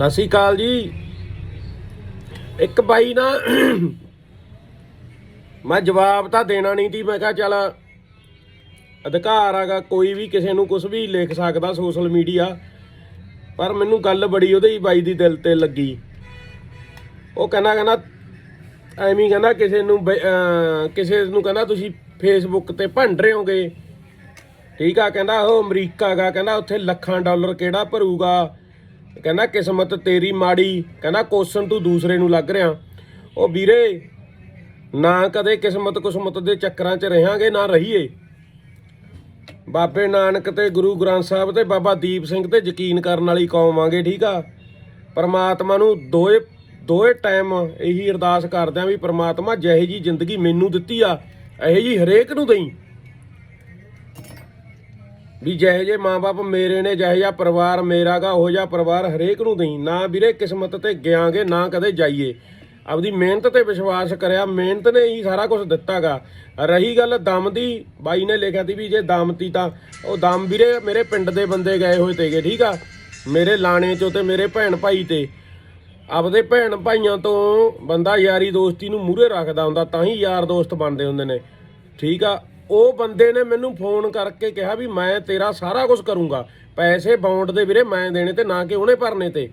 ਸਤਿ ਸ਼੍ਰੀ ਅਕਾਲ ਜੀ। ਇੱਕ ਬਾਈ ਨਾ ਮੈਂ ਜਵਾਬ ਤਾਂ ਦੇਣਾ ਨਹੀਂ ਸੀ ਮੈਂ ਕਿਹਾ ਚੱਲ ਅਧਿਕਾਰ ਹੈਗਾ ਕੋਈ ਵੀ ਕਿਸੇ ਨੂੰ ਕੁਝ ਵੀ ਲਿਖ ਸਕਦਾ ਸੋਸ਼ਲ ਮੀਡੀਆ ਪਰ ਮੈਨੂੰ ਗੱਲ ਬੜੀ ਉਹਦੇ ਹੀ ਬਾਈ ਦੀ ਦਿਲ ਤੇ ਲੱਗੀ। ਉਹ ਕਹਿੰਦਾ ਕਹਿੰਦਾ ਐਵੇਂ ਕਹਿੰਦਾ ਕਿਸੇ ਨੂੰ ਬਈ, ਕਿਸੇ ਨੂੰ ਕਹਿੰਦਾ ਤੁਸੀਂ ਫੇਸਬੁੱਕ ਤੇ ਭੰਡ ਰਹੇ ਹੋਗੇ। ਠੀਕ ਆ ਕਹਿੰਦਾ ਉਹ ਅਮਰੀਕਾ ਗਾ ਕਹਿੰਦਾ ਉੱਥੇ ਲੱਖਾਂ ਡਾਲਰ ਕਿਹੜਾ ਭਰੂਗਾ? ਕਹਿੰਦਾ, ਕਿਸਮਤ ਤੇਰੀ ਮਾੜੀ, ਕਹਿੰਦਾ ਕੋਸਨ ਤੂੰ ਦੂਸਰੇ ਨੂੰ ਲੱਗ ਰਿਹਾ। ਉਹ ਵੀਰੇ, ਨਾ ਕਦੇ ਕਿਸਮਤ ਕੁਸਮਤ ਦੇ ਚੱਕਰਾਂ 'ਚ ਰਹਾਂਗੇ, ਨਾ ਰਹੀਏ। ਬਾਬੇ ਨਾਨਕ ਤੇ ਗੁਰੂ ਗ੍ਰੰਥ ਸਾਹਿਬ ਤੇ ਬਾਬਾ ਦੀਪ ਸਿੰਘ ਤੇ ਯਕੀਨ ਕਰਨ ਵਾਲੀ ਕੌਮ ਆਂਗੇ ਠੀਕ ਆ? ਪਰਮਾਤਮਾ ਨੂੰ ਦੋਏ ਦੋਏ ਟਾਈਮ ਇਹੀ ਅਰਦਾਸ ਕਰਦੇ ਆਂ ਵੀ ਪਰਮਾਤਮਾ ਜਿਹੇ ਜੀ ਜ਼ਿੰਦਗੀ ਮੈਨੂੰ ਦਿੱਤੀ ਆ, ਇਹੋ ਜੀ ਹਰੇਕ ਨੂੰ ਦੇਈ। ਵੀ ਜਿਹੇ ਜੇ ਮਾਪੇ ਮੇਰੇ ਨੇ, ਜਿਹੇ ਜਿਹਾ ਪਰਿਵਾਰ ਮੇਰਾਗਾ ਉਹ ਜਿਹਾ ਪਰਿਵਾਰ ਹਰੇਕ ਨੂੰ ਦੇਈ। ਨਾ ਵੀਰੇ ਕਿਸਮਤ ਤੇ ਗਿਆਂਗੇ, ਨਾ ਕਦੇ ਜਾਈਏ। ਆਪਦੀ ਮਿਹਨਤ ਤੇ ਵਿਸ਼ਵਾਸ ਕਰਿਆ, ਮਿਹਨਤ ਨੇ ਹੀ ਸਾਰਾ ਕੁਝ ਦਿੱਤਾਗਾ ਰਹੀ ਗੱਲ ਦਮ ਦੀ, ਬਾਈ ਨੇ ਲਿਖਿਆ ਸੀ ਵੀ ਜੇ ਦਮ ਤੀ ਤਾਂ ਉਹ ਦਮ ਵੀਰੇ ਮੇਰੇ ਪਿੰਡ ਦੇ ਬੰਦੇ ਗਏ ਹੋਏ ਤੇਗੇ ਠੀਕ ਆ? ਮੇਰੇ ਲਾਣੇ ਚੋਂ ਤੇ ਮੇਰੇ ਭੈਣ ਭਾਈ ਤੇ। ਆਪਦੇ ਭੈਣ ਭਾਈਆਂ ਤੋਂ ਬੰਦਾ ਯਾਰੀ ਦੋਸਤੀ ਨੂੰ ਮੂਹਰੇ ਰੱਖਦਾ ਹੁੰਦਾ, ਤਾਂ ਹੀ ਯਾਰ ਦੋਸਤ ਬਣਦੇ ਹੁੰਦੇ ਨੇ। ਠੀਕ ਆ? ਉਹ ਬੰਦੇ ਨੇ ਮੈਨੂੰ ਫੋਨ ਕਰਕੇ ਕਿਹਾ ਵੀ ਮੈਂ ਤੇਰਾ ਸਾਰਾ ਕੁਝ ਕਰੂੰਗਾ। ਪੈਸੇ ਬੌਂਡ ਦੇ ਵੀਰੇ ਮੈਂ ਦੇਣੇ ਤੇ ਨਾ ਕਿ ਉਹਨੇ ਭਰਨੇ ਤੇ।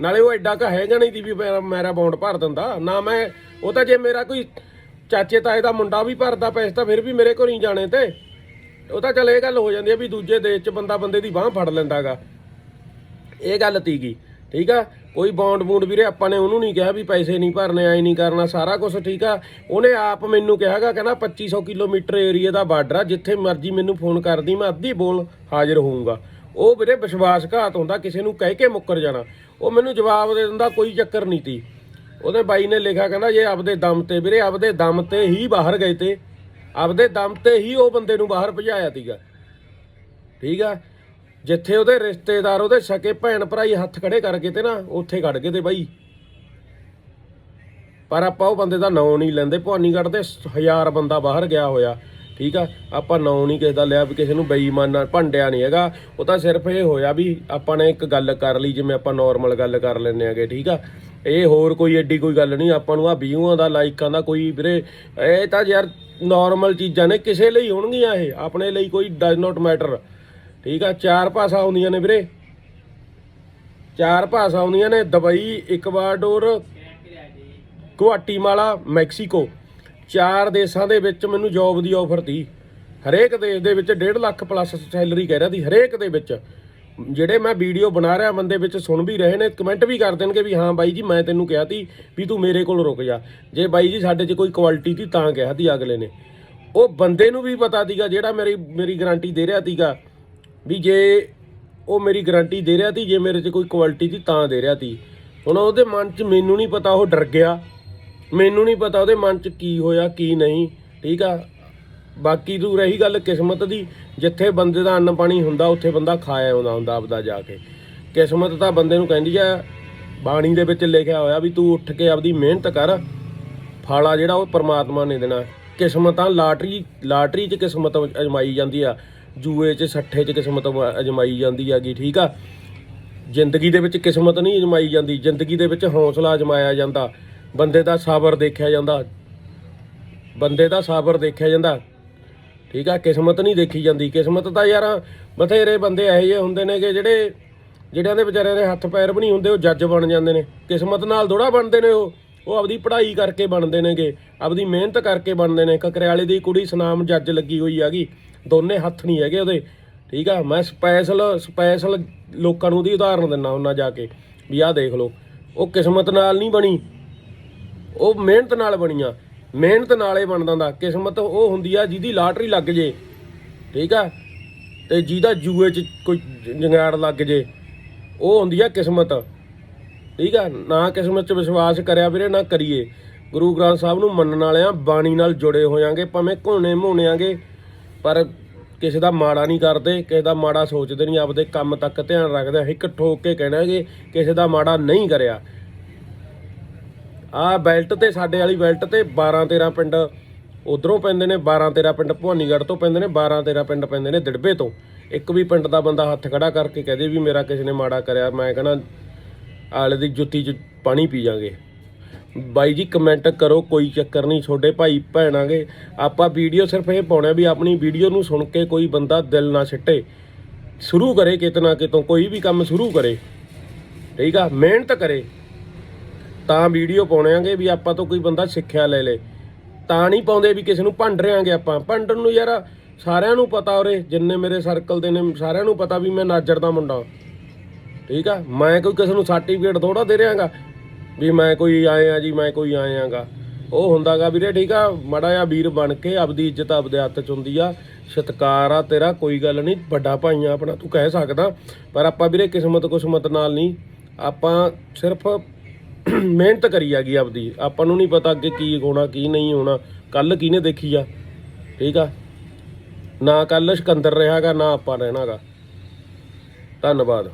ਨਾਲੇ ਉਹ ਐਡਾ ਕ ਹੈਗਾ ਨਹੀਂ ਦੀ ਵੀ ਮੇਰਾ ਮੇਰਾ ਬੌਂਡ ਭਰ ਦਿੰਦਾ। ਨਾ ਮੈਂ ਉਹ ਤਾਂ ਜੇ ਮੇਰਾ ਕੋਈ ਚਾਚੇ ਤਾਏ ਦਾ ਮੁੰਡਾ ਵੀ ਭਰਦਾ ਪੈਸੇ ਤਾਂ ਫਿਰ ਵੀ ਮੇਰੇ ਕੋਲ ਹੀ ਜਾਣੇ ਤੇ। ਉਹ ਤਾਂ ਚੱਲ ਇਹ ਗੱਲ ਹੋ ਜਾਂਦੀ ਆ ਵੀ ਦੂਜੇ ਦੇਸ਼ 'ਚ ਬੰਦਾ ਬੰਦੇ ਦੀ ਬਾਹ ਫੜ ਲੈਂਦਾਗਾ। ਇਹ ਗੱਲ ਤੀਗੀ। ਠੀਕ ਆ? ਕੋਈ ਬੌਂਡ ਬੂੰਡ ਵੀਰੇ, ਆਪਾਂ ਨੇ ਉਹਨੂੰ ਨਹੀਂ ਕਿਹਾ ਵੀ ਪੈਸੇ ਨਹੀਂ ਭਰਨੇ, ਐ ਨਹੀਂ ਕਰਨਾ, ਸਾਰਾ ਕੁਝ ਠੀਕ ਆ। ਉਹਨੇ ਆਪ ਮੈਨੂੰ ਕਿਹਾਗਾ, ਕਹਿੰਦਾ 2500 ਕਿਲੋਮੀਟਰ ਏਰੀਆ ਦਾ ਬਾਰਡਰ ਆ, ਜਿੱਥੇ ਮਰਜ਼ੀ ਮੈਨੂੰ ਫੋਨ ਕਰਦੀ, ਮੈਂ ਅੱਧੀ ਬੋਲ ਹਾਜ਼ਰ ਹੋਊਂਗਾ। ਉਹ ਵੀਰੇ ਵਿਸ਼ਵਾਸਘਾਤ ਹੁੰਦਾ, ਕਿਸੇ ਨੂੰ ਕਹਿ ਕੇ ਮੁੱਕਰ ਜਾਣਾ। ਉਹ ਮੈਨੂੰ ਜਵਾਬ ਦੇ ਦਿੰਦਾ, ਕੋਈ ਚੱਕਰ ਨਹੀਂ ਤੀ। ਉਹਦੇ ਬਾਈ ਨੇ ਲਿਖਿਆ, ਕਹਿੰਦਾ ਜੇ ਆਪਦੇ ਦਮ ਤੇ ਵੀਰੇ, ਆਪਦੇ ਦਮ ਤੇ ਹੀ ਬਾਹਰ ਗਏ ਤੇ, ਆਪਦੇ ਦਮ ਤੇ ਹੀ ਉਹ ਬੰਦੇ ਨੂੰ ਬਾਹਰ ਭਜਾਇਆ ਤੀਗਾ। ਠੀਕ ਆ? ਜਿੱਥੇ ਉਹਦੇ ਰਿਸ਼ਤੇਦਾਰ, ਉਹਦੇ ਸਕੇ ਭੈਣ ਭਰਾਈ ਹੱਥ ਖੜੇ ਕਰਕੇ ਤੇ ਨਾ ਉੱਥੇ ਖੜ ਗਏ ਤੇ ਬਾਈ। ਪਰ ਆਪਾਂ ਉਹ ਬੰਦੇ ਦਾ ਨਾਂ ਨਹੀਂ ਲੈਂਦੇ, ਭਵਾਨੀਗੜ੍ਹ ਦੇ ਹਜ਼ਾਰ ਬੰਦਾ ਬਾਹਰ ਗਿਆ ਹੋਇਆ, ਠੀਕ ਆ? ਆਪਾਂ ਨਾਂ ਨਹੀਂ ਕਿਸੇ ਦਾ ਲਿਆ ਵੀ ਕਿਸੇ ਨੂੰ ਬੇਈਮਾਨਾ, ਭੰਡਿਆ ਨਹੀਂ ਹੈਗਾ। ਉਹ ਤਾਂ ਸਿਰਫ ਇਹ ਹੋਇਆ ਵੀ ਆਪਾਂ ਨੇ ਇੱਕ ਗੱਲ ਕਰ ਲਈ, ਜਿਵੇਂ ਆਪਾਂ ਨਾਰਮਲ ਗੱਲ ਕਰ ਲੈਂਦੇ ਆਗੇ ਠੀਕ ਆ? ਇਹ ਹੋਰ ਕੋਈ ਐਡੀ ਕੋਈ ਗੱਲ ਨਹੀਂ, ਆਪਾਂ ਨੂੰ ਆ ਵਿਊਆਂ ਦਾ, ਲਾਈਕਾਂ ਦਾ ਕੋਈ ਵੀਰੇ, ਇਹ ਤਾਂ ਯਾਰ ਨਾਰਮਲ ਚੀਜ਼ਾਂ ਨੇ, ਕਿਸੇ ਲਈ ਹੋਣਗੀਆਂ ਇਹ, ਆਪਣੇ ਲਈ ਕੋਈ ਡਜ਼ ਨਾਟ ਮੈਟਰ ਠੀਕ ਆ, ਚਾਰ ਭਾਸ਼ਾ ਆਉਂਦੀਆਂ ਨੇ ਵੀਰੇ। ਚਾਰ ਭਾਸ਼ਾ ਆਉਂਦੀਆਂ ਨੇ, ਦੁਬਈ, ਇਕਵਾਡੋਰ, ਗੁਆਟੀਮਾਲਾ, ਮੈਕਸੀਕੋ। ਚਾਰ ਦੇਸ਼ਾਂ ਦੇ ਵਿੱਚ ਮੈਨੂੰ ਜੌਬ ਦੀ ਆਫਰ ਤੀ। ਹਰੇਕ ਦੇਸ਼ ਦੇ ਵਿੱਚ 1.5 ਲੱਖ ਪਲੱਸ ਸੈਲਰੀ ਕਹਿ ਰਿਹਾ ਦੀ ਹਰੇਕ ਦੇ ਵਿੱਚ। ਜਿਹੜੇ ਮੈਂ ਵੀਡੀਓ ਬਣਾ ਰਿਹਾ, ਬੰਦੇ ਵਿੱਚ ਸੁਣ ਵੀ ਰਹੇ ਨੇ ਕਮੈਂਟ ਵੀ ਕਰ ਦੇਣਗੇ ਵੀ ਹਾਂ ਬਾਈ ਜੀ, ਮੈਂ ਤੈਨੂੰ ਕਿਹਾ ਤੀ ਵੀ ਤੂੰ ਮੇਰੇ ਕੋਲ ਰੁਕ ਜਾ। ਜੇ ਬਾਈ ਜੀ ਸਾਡੇ 'ਚ ਕੋਈ ਕੁਆਲਿਟੀ ਤੀ ਤਾਂ ਕਿਹਾ ਤੀ ਅਗਲੇ ਨੇ। ਉਹ ਬੰਦੇ ਨੂੰ ਵੀ ਪਤਾ ਤੀਗਾ ਜਿਹੜਾ ਮੇਰੀ ਮੇਰੀ ਗਾਰੰਟੀ ਦੇ ਰਿਹਾ ਤੀਗਾ ਵੀ ਜੇ ਉਹ ਮੇਰੀ ਗਾਰੰਟੀ ਦੇ ਰਿਹਾ ਤੀ ਜੇ ਮੇਰੇ 'ਚ ਕੋਈ ਕੁਆਲਿਟੀ ਤੀ ਤਾਂ ਦੇ ਰਿਹਾ ਤੀ ਹੁਣ ਉਹਦੇ ਮਨ 'ਚ ਮੈਨੂੰ ਨਹੀਂ ਪਤਾ, ਉਹ ਡਰ ਗਿਆ। ਮੈਨੂੰ ਨਹੀਂ ਪਤਾ ਉਹਦੇ ਮਨ 'ਚ ਕੀ ਹੋਇਆ, ਕੀ ਨਹੀਂ, ਠੀਕ ਆ? ਬਾਕੀ ਤੂੰ ਰਹੀ ਗੱਲ ਕਿਸਮਤ ਦੀ, ਜਿੱਥੇ ਬੰਦੇ ਦਾ ਅੰਨ ਪਾਣੀ ਹੁੰਦਾ, ਉੱਥੇ ਬੰਦਾ ਖਾਇਆ ਆਉਂਦਾ ਹੁੰਦਾ ਆਪਦਾ ਜਾ ਕੇ। ਕਿਸਮਤ ਤਾਂ ਬੰਦੇ ਨੂੰ ਕਹਿੰਦੀ ਆ, ਬਾਣੀ ਦੇ ਵਿੱਚ ਲਿਖਿਆ ਹੋਇਆ ਵੀ ਤੂੰ ਉੱਠ ਕੇ ਆਪਦੀ ਮਿਹਨਤ ਕਰ, ਫਾਲਾ ਜਿਹੜਾ ਉਹ ਪਰਮਾਤਮਾ ਨੇ ਦੇਣਾ। ਕਿਸਮਤਾਂ ਲਾਟਰੀ ਲਾਟਰੀ 'ਚ ਕਿਸਮਤ ਅਜਮਾਈ ਜਾਂਦੀ ਆ। ਜੂਏ 'ਚ, ਸੱਠੇ 'ਚ ਕਿਸਮਤ ਅਜਮਾਈ ਜਾਂਦੀ ਹੈਗੀ ਠੀਕ ਆ? ਜ਼ਿੰਦਗੀ ਦੇ ਵਿੱਚ ਕਿਸਮਤ ਨਹੀਂ ਅਜਮਾਈ ਜਾਂਦੀ, ਜ਼ਿੰਦਗੀ ਦੇ ਵਿੱਚ ਹੌਸਲਾ ਅਜਮਾਇਆ ਜਾਂਦਾ। ਬੰਦੇ ਦਾ ਸਾਬਰ ਦੇਖਿਆ ਜਾਂਦਾ। ਬੰਦੇ ਦਾ ਸਾਬਰ ਦੇਖਿਆ ਜਾਂਦਾ। ਠੀਕ ਆ? ਕਿਸਮਤ ਨਹੀਂ ਦੇਖੀ ਜਾਂਦੀ। ਕਿਸਮਤ ਤਾਂ ਯਾਰ ਬਥੇਰੇ ਬੰਦੇ ਇਹੋ ਜਿਹੇ ਹੁੰਦੇ ਨੇ ਕਿ ਜਿਹੜੇ, ਜਿਹੜਿਆਂ ਦੇ ਵਿਚਾਰਿਆਂ ਦੇ ਹੱਥ ਪੈਰ ਵੀ ਨਹੀਂ ਹੁੰਦੇ, ਉਹ ਜੱਜ ਬਣ ਜਾਂਦੇ ਨੇ। ਕਿਸਮਤ ਨਾਲ ਥੋੜਾ ਬਣਦੇ ਨੇ ਉਹ। ਉਹ ਆਪਦੀ ਪੜ੍ਹਾਈ ਕਰਕੇ ਬਣਦੇ ਨੇਗੇ, ਆਪਦੀ ਮਿਹਨਤ ਕਰਕੇ ਬਣਦੇ ਨੇ। ਕਕਰਿਆਲੇ ਦੀ ਕੁੜੀ ਸੁਨਾਮ ਜੱਜ ਲੱਗੀ ਹੋਈ ਹੈਗੀ ਦੋਨੇ ਹੱਥ ਨਹੀਂ ਹੈਗੇ ਉਹਦੇ। ਠੀਕ ਆ, ਮੈਂ ਸਪੈਸ਼ਲ ਸਪੈਸ਼ਲ ਲੋਕਾਂ ਨੂੰ ਉਹਦੀ ਉਦਾਹਰਨ ਦਿੰਦਾ ਹੁੰਦਾ ਜਾ ਕੇ, ਵੀ ਆਹ ਦੇਖ ਲਓ, ਉਹ ਕਿਸਮਤ ਨਾਲ ਨਹੀਂ ਬਣੀ। ਉਹ ਮਿਹਨਤ ਨਾਲ ਬਣੀਆਂ। ਮਿਹਨਤ ਨਾਲੇ ਬਣਦਾ ਦਾ ਕਿਸਮਤ ਉਹ ਹੁੰਦੀ ਆ ਜਿਹਦੀ ਲਾਟਰੀ ਲੱਗ ਜੇ। ਠੀਕ ਆ, ਤੇ ਜਿਹਦਾ ਜੂਏ 'ਚ ਕੋਈ ਜੰਗਾੜ ਲੱਗ ਜੇ। ਉਹ ਹੁੰਦੀ ਆ ਕਿਸਮਤ। ਠੀਕ ਆ? ਨਾ ਕਿਸਮਤ 'ਚ ਵਿਸ਼ਵਾਸ ਕਰਿਆ ਵੀਰੇ, ਨਾ ਕਰੀਏ। ਗੁਰੂ ਗ੍ਰੰਥ ਸਾਹਿਬ ਨੂੰ ਮੰਨਣ ਵਾਲਿਆਂ ਬਾਣੀ ਨਾਲ ਜੁੜੇ ਹੋਇਆਂਗੇ ਭਾਵੇਂ ਘੋਣੇ ਮੋਣਿਆਂਗੇ ਪਰ ਕਿਸੇ ਦਾ ਮਾੜਾ ਨਹੀਂ ਕਰਦੇ, ਕਿਸੇ ਦਾ ਮਾੜਾ ਸੋਚਦੇ ਨਹੀਂ, ਆਪਦੇ ਕੰਮ ਤੱਕ ਧਿਆਨ ਰੱਖਦੇ ਆ। ਇੱਕ ਠੋਕ ਕੇ ਕਹਿਣਾ ਕਿ ਕਿਸੇ ਦਾ ਮਾੜਾ ਨਹੀਂ ਕਰਿਆ। ਆ ਬੈਲਟ ਤੇ, ਸਾਡੇ ਵਾਲੀ ਬੈਲਟ ਤੇ 12 13 ਪਿੰਡ ਉਧਰੋਂ ਪੈਂਦੇ ਨੇ 12 13 ਪਿੰਡ ਭਵਾਨੀਗੜ੍ਹ ਤੋਂ ਪੈਂਦੇ ਨੇ 12 13 ਪਿੰਡ ਪੈਂਦੇ ਨੇ ਦਿੜਬੇ ਤੋਂ। ਇੱਕ ਵੀ ਪਿੰਡ ਦਾ ਬੰਦਾ ਹੱਥ ਖੜਾ ਕਰਕੇ ਕਹਦੇ ਵੀ ਮੇਰਾ ਕਿਸੇ ਨੇ ਮਾੜਾ ਕਰਿਆ, ਮੈਂ ਕਹਣਾ ਆਲੇ ਦੀ ਜੁੱਤੀ 'ਚ ਪਾਣੀ ਪੀ ਜਾਾਂਗੇ। ਬਾਈ ਜੀ ਕਮੈਂਟ ਕਰੋ, ਕੋਈ ਚੱਕਰ ਨਹੀਂ ਛੋਡੇ ਭਾਈ ਭੈਣਾਂਗੇ ਆਪਾਂ ਵੀਡੀਓ ਸਿਰਫ ਇਹ ਪਾਉਣਾ ਵੀ ਆਪਣੀ ਵੀਡੀਓ ਨੂੰ ਸੁਣ ਕੇ ਕੋਈ ਬੰਦਾ ਦਿਲ ਨਾ ਛੱਟੇ ਸ਼ੁਰੂ ਕਰੇ ਕਿਤਨਾ ਕਿਤੋਂ, ਕੋਈ ਵੀ ਕੰਮ ਸ਼ੁਰੂ ਕਰੇ। ਠੀਕ ਆ, ਮਿਹਨਤ ਕਰੇ। ਤਾਂ ਵੀਡੀਓ ਪਾਉਣਾਂਗੇ ਵੀ ਆਪਾਂ ਤੋਂ ਕੋਈ ਬੰਦਾ ਸਿੱਖਿਆ ਲੈ ਲੇ। ਤਾਂ ਨਹੀਂ ਪਾਉਂਦੇ ਵੀ ਕਿਸੇ ਨੂੰ ਭੰਡ ਰਿਆਂਗੇ ਆਪਾਂ। ਭੰਡਣ ਨੂੰ ਯਾਰ, ਸਾਰਿਆਂ ਨੂੰ ਪਤਾ ਉਰੇ, ਜਿੰਨੇ ਮੇਰੇ ਸਰਕਲ ਦੇ ਨੇ, ਸਾਰਿਆਂ ਨੂੰ ਪਤਾ ਵੀ ਮੈਂ ਨਾਜਰ ਦਾ ਮੁੰਡਾ। ਠੀਕ ਆ? ਮੈਂ ਕੋਈ ਕਿਸੇ ਨੂੰ ਸਰਟੀਫਿਕੇਟ ਥੋੜਾ ਦੇ ਰਿਆਂਗਾ ਵੀ ਮੈਂ ਕੋਈ ਆਏ ਆ ਜੀ, ਮੈਂ ਕੋਈ ਆਏ ਆਂਗਾ। ਉਹ ਹੁੰਦਾਗਾ ਵੀਰੇ, ਠੀਕ ਆ? ਮੜਾ ਜਿਹਾ ਵੀਰ ਬਣ ਕੇ ਆਪਦੀ ਇੱਜ਼ਤ ਆਪਦੇ ਹੱਥ ਚ ਹੁੰਦੀ ਆ। ਸਤਕਾਰ ਆ ਤੇਰਾ, ਕੋਈ ਗੱਲ ਨਹੀਂ, ਵੱਡਾ ਭਾਈ ਆ ਆਪਣਾ, ਤੂੰ ਕਹਿ ਸਕਦਾ। ਪਰ ਆਪਾਂ ਵੀਰੇ ਕਿਸਮਤ ਕੁਸਮਤ ਨਾਲ ਨਹੀਂ। ਆਪਾਂ ਸਿਰਫ ਮਿਹਨਤ ਕਰੀ ਹੈਗੀ ਆਪਦੀ। ਆਪਾਂ ਨੂੰ ਨਹੀਂ ਪਤਾ ਅੱਗੇ ਕੀ ਹੋਣਾ, ਕੀ ਨਹੀਂ ਹੋਣਾ। ਕੱਲ ਕਿਹਨੇ ਦੇਖੀ ਆ? ਠੀਕ ਆ? ਨਾ ਕੱਲ ਸਿਕੰਦਰ ਰਿਹਾਗਾ, ਨਾ ਆਪਾਂ ਰਹਿਣਾਗਾ। ਧੰਨਵਾਦ।